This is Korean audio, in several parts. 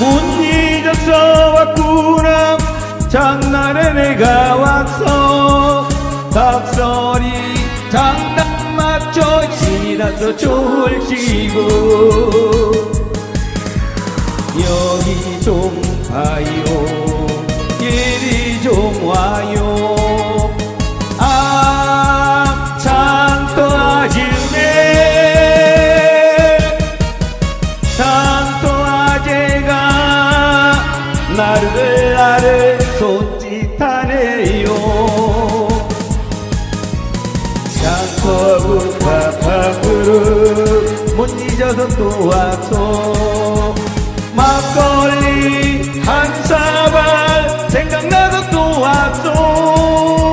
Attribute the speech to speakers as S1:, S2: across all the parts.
S1: 못 잊어서 왔구나 장난에 내가 왔어. 닭소리 장난 맞춰 신이 나서 졸지고 여기 좀 봐요. 이리 좀 와요. 아, 참또 아지네 참또 아재가 나를 나를 파파그릇 못 잊어서 또 왔어 막걸리 한 사발 생각나서 또 왔어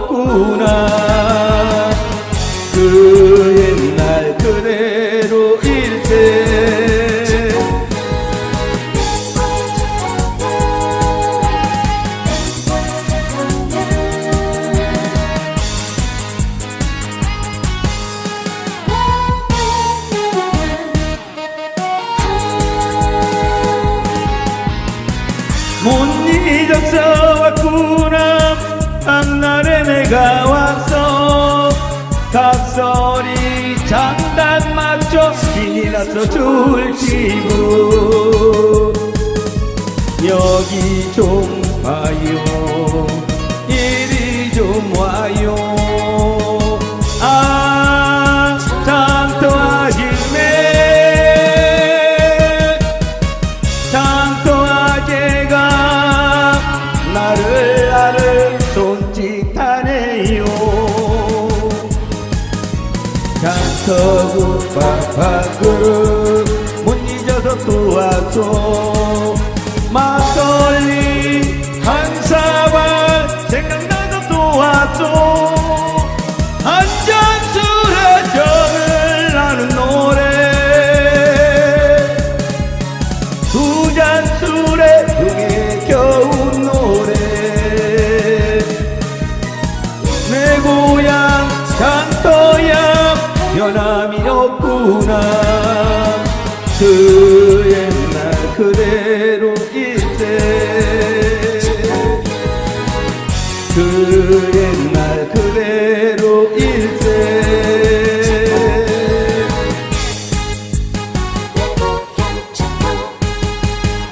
S1: 없구나. 그 옛날 그대로일 때 못 잊어서 왔구나 앞날에 내가 왔어. 닭소리 장단 맞춰 신이 나서 줄지고 여기 좀 봐요. 이리 좀 와요 장터구 파파그릇 못 잊어서 또 왔어 막걸리 한 사발 생각나서 또 왔어 한잔 술에 정을 나는 노래. 두 잔 술에 등에 구나 그 옛날 그대로 있대 그 옛날 그대로